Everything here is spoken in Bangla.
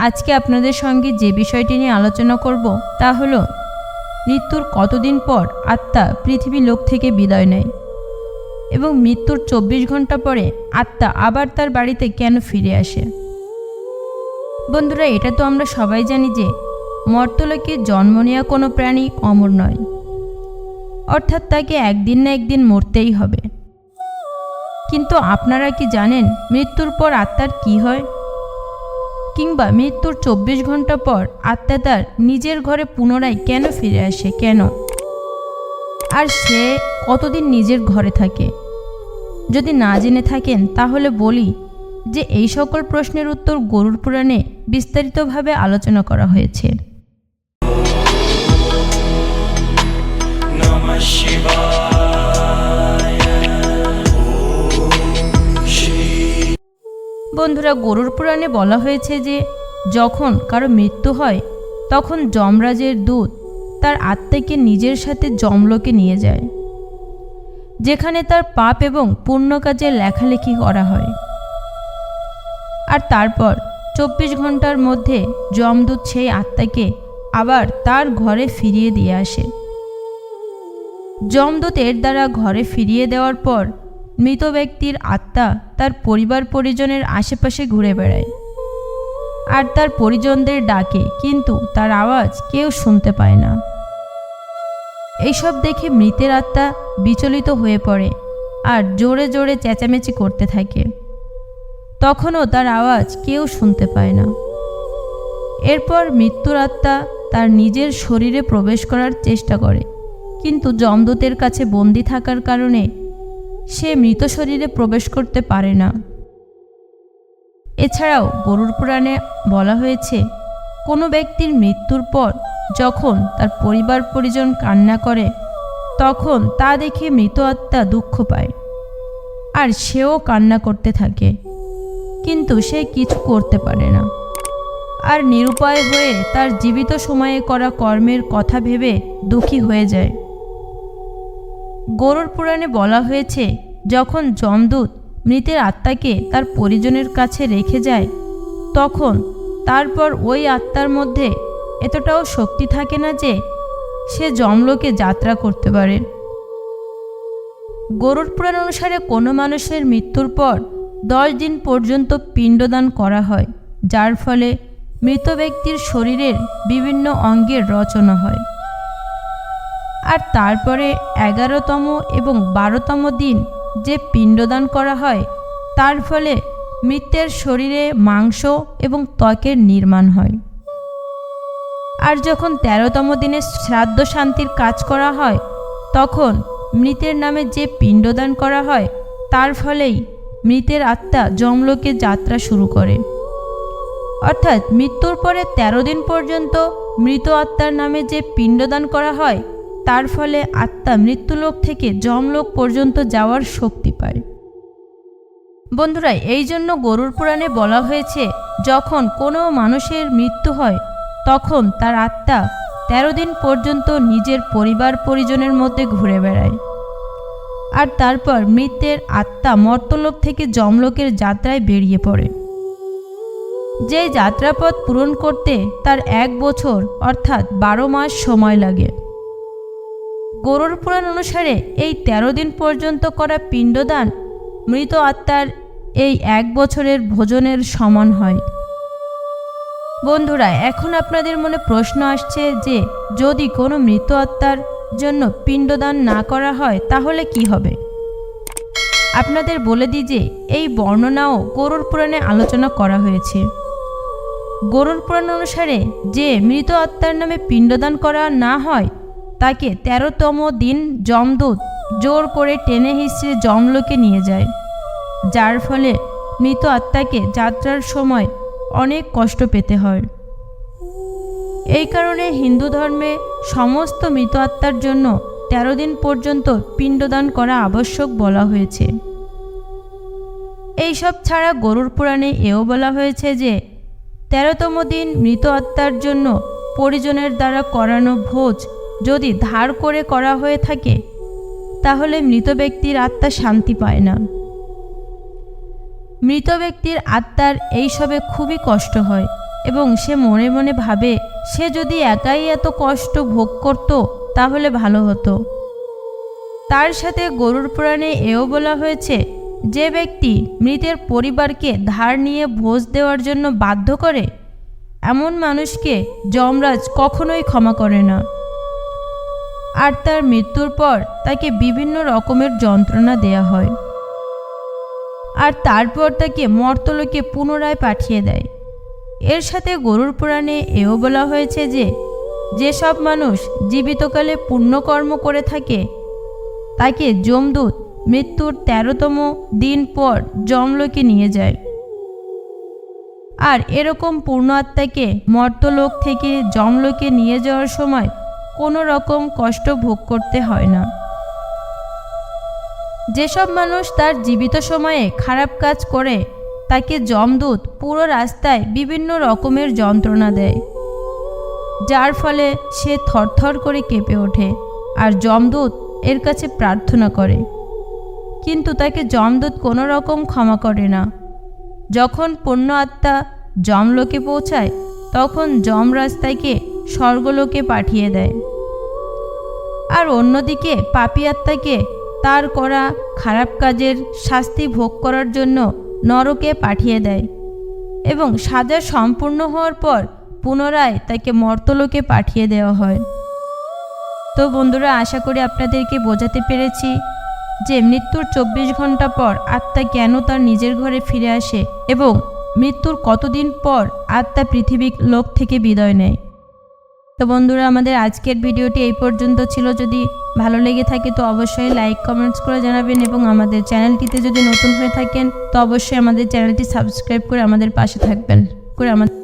আজকে আপনাদের সঙ্গে যে বিষয়টি নিয়ে আলোচনা করব তা হলো, মৃত্যুর কতদিন পর আত্মা পৃথিবী লোক থেকে বিদায় নেয়? এবং মৃত্যুর চব্বিশ ঘণ্টা পরে আত্মা আবার তার বাড়িতে কেন ফিরে আসে? বন্ধুরা, এটা তো আমরা সবাই জানি যে মর্তলোকে জন্ম নেওয়া কোনো প্রাণী অমর নয়। অর্থাৎ তাকে একদিন না একদিন মরতেই হবে। কিন্তু আপনারা কি জানেন মৃত্যুর পর আত্মার কি হয়? কিংবা মৃত্যুর চব্বিশ ঘণ্টা পর আত্মা তার নিজের ঘরে পুনরায় কেন ফিরে আসে? কেন? আর সে কতদিন নিজের ঘরে থাকে? যদি না জেনে থাকেন, তাহলে বলি যে এই সকল প্রশ্নের উত্তর গরুর পুরাণে বিস্তারিতভাবে আলোচনা করা হয়েছে। বন্ধুরা, গরুর পুরাণে বলা হয়েছে যে, যখন কারও মৃত্যু হয়, তখন যমরাজের দূত তার আত্মাকে নিজের সাথে যমলোকে নিয়ে যায়, যেখানে তার পাপ এবং পুণ্য কাজে লেখালেখি করা হয়। আর তারপর চব্বিশ ঘণ্টার মধ্যে যমদূত সেই আত্মাকে আবার তার ঘরে ফিরিয়ে দিয়ে আসে। যমদূত এর দ্বারা ঘরে ফিরিয়ে দেওয়ার পর মৃত ব্যক্তির আত্মা তার পরিবার পরিজনের আশেপাশে ঘুরে বেড়ায়। আর তার পরিজনদের ডাকে, কিন্তু তার আওয়াজ কেউ শুনতে পায় না। এইসব দেখে মৃতের আত্মা বিচলিত হয়ে পড়ে আর জোরে জোরে চেঁচামেচি করতে থাকে। তখনও তার আওয়াজ কেউ শুনতে পায় না। এরপর মৃত্যুর আত্মা তার নিজের শরীরে প্রবেশ করার চেষ্টা করে, কিন্তু যমদূতের কাছে বন্দি থাকার কারণে সে মৃত শরীরে প্রবেশ করতে পারে না। এছাড়াও গরুর পুরাণে বলা হয়েছে, কোনো ব্যক্তির মৃত্যুর পর যখন তার পরিবার পরিজন কান্না করে, তখন তা দেখে মৃত আত্মা দুঃখ পায়। আর সেও কান্না করতে থাকে, কিন্তু সে কিছু করতে পারে না। আর নিরুপায় হয়ে তার জীবিত সময়ে করা কর্মের কথা ভেবে দুঃখী হয়ে যায়। গরুর পুরাণে বলা হয়েছে, যখন যমদূত মৃতের আত্মাকে তার পরিজনের কাছে রেখে যায়, তখন তারপর ওই আত্মার মধ্যে এতটাও শক্তি থাকে না যে সে যমলোকে যাত্রা করতে পারে। গরুর পুরাণ অনুসারে কোনো মানুষের মৃত্যুর পর দশ দিন পর্যন্ত পিণ্ডদান করা হয়, যার ফলে মৃত ব্যক্তির শরীরের বিভিন্ন অঙ্গের রচনা হয়। আর তারপরে এগারোতম এবং বারোতম দিন যে পিণ্ডদান করা হয়, তার ফলে মৃতের শরীরে মাংস এবং ত্বকের নির্মাণ হয়। আর যখন তেরোতম দিনে শ্রাদ্ধ শান্তির কাজ করা হয়, তখন মৃতের নামে যে পিণ্ডদান করা হয়, তার ফলেই মৃতের আত্মা যমলোকে যাত্রা শুরু করে। অর্থাৎ মৃত্যুর পরে ১৩ দিন পর্যন্ত মৃত আত্মার নামে যে পিণ্ডদান করা হয় তার ফলে আত্মা মৃত্যুলোক থেকে যমলোক পর্যন্ত যাওয়ার শক্তি পায়। বন্ধুরা, এই জন্য গরুর পুরাণে বলা হয়েছে, যখন কোনো মানুষের মৃত্যু হয়, তখন তার আত্মা তেরো দিন পর্যন্ত নিজের পরিবার পরিজনের মধ্যে ঘুরে বেড়ায়। আর তারপর মৃতের আত্মা মর্তলোক থেকে যমলোকের যাত্রায় বেরিয়ে পড়ে। যে যাত্রাপথ পূরণ করতে তার এক বছর, অর্থাৎ বারো মাস সময় লাগে। গরুর পুরাণ অনুসারে এই ১৩ দিন পর্যন্ত করা পিণ্ডদান মৃত আত্মার এই এক বছরের ভোজনের সমান হয়। বন্ধুরা, এখন আপনাদের মনে প্রশ্ন আসছে যে, যদি কোনো মৃত আত্মার জন্য পিণ্ডদান না করা হয়, তাহলে কি হবে? আপনাদের বলে দিই যে, এই বর্ণনাও গরুর পুরাণে আলোচনা করা হয়েছে। গরুর পুরাণ অনুসারে যে মৃত আত্মার নামে পিণ্ডদান করা না হয় তাকে তেরোতম দিন যমদূত জোর করে টেনে হিসড়ে যমলোকে নিয়ে যায়। যার ফলে মৃত আত্মাকে যাত্রার সময় অনেক কষ্ট পেতে হয়। এই কারণে হিন্দু ধর্মে সমস্ত মৃত আত্মার জন্য তেরো দিন পর্যন্ত পিণ্ডদান করা আবশ্যক বলা হয়েছে। এইসব ছাড়া গরুর পুরাণে এও বলা হয়েছে যে, তেরোতম দিন মৃত আত্মার জন্য পরিজনের দ্বারা করানো ভোজ যদি ধার করে করা হয়ে থাকে, তাহলে মৃত ব্যক্তির আত্মা শান্তি পায় না। মৃত ব্যক্তির আত্মার এইসবে খুবই কষ্ট হয় এবং সে মনে মনে ভাবে, সে যদি একাই এত কষ্ট ভোগ করত, তাহলে ভালো হতো। তার সাথে গরুর পুরাণে এও বলা হয়েছে, যে ব্যক্তি মৃতের পরিবারকে ধার নিয়ে ভোজ দেওয়ার জন্য বাধ্য করে, এমন মানুষকে যমরাজ কখনোই ক্ষমা করে না। আর তার মৃত্যুর পর তাকে বিভিন্ন রকমের যন্ত্রণা দেয়া হয়। আর তারপর তাকে মর্তলোকে পুনরায় পাঠিয়ে দেয়। এর সাথে গরুর পুরাণে এও বলা হয়েছে যে, যেসব মানুষ জীবিতকালে পুণ্যকর্ম করে থাকে, তাকে যমদূত মৃত্যুর তেরোতম দিন পর যমলোকে নিয়ে যায়। আর এরকম পূর্ণ আত্মাকে মর্তলোক থেকে যমলোকে নিয়ে যাওয়ার সময় কোনো রকম কষ্ট ভোগ করতে হয় না। যেসব মানুষ তার জীবিত সময়ে খারাপ কাজ করে, তাকে যমদূত পুরো রাস্তায় বিভিন্ন রকমের যন্ত্রণা দেয়, যার ফলে সে থরথর করে কেঁপে ওঠে আর যমদূত এর কাছে প্রার্থনা করে। কিন্তু তাকে যমদূত কোনো রকম ক্ষমা করে না। যখন পূর্ণ আত্মা যমলোকে পৌঁছায়, তখন যমরাজ তাকে স্বর্গলোকে পাঠিয়ে দেয়। আর অন্যদিকে পাপি আত্মাকে তার করা খারাপ কাজের শাস্তি ভোগ করার জন্য নরকে পাঠিয়ে দেয় এবং সাজা সম্পূর্ণ হওয়ার পর পুনরায় তাকে মর্তলোকে পাঠিয়ে দেওয়া হয়। তো বন্ধুরা, আশা করি আপনাদেরকে বোঝাতে পেরেছি যে মৃত্যুর চব্বিশ ঘণ্টা পর আত্মা কেন তার নিজের ঘরে ফিরে আসে এবং মৃত্যুর কতদিন পর আত্মা পৃথিবীর লোক থেকে বিদায় নেয়। তো বন্ধুরা, আমাদের আজকের ভিডিওটি এই পর্যন্ত ছিল। যদি ভালো লেগে থাকে তো অবশ্যই লাইক, কমেন্টস করে জানাবেন এবং আমাদের চ্যানেলটিতে যদি নতুন হয়ে থাকেন তো অবশ্যই আমাদের চ্যানেলটি সাবস্ক্রাইব করে আমাদের পাশে থাকবেন। করে আমাদের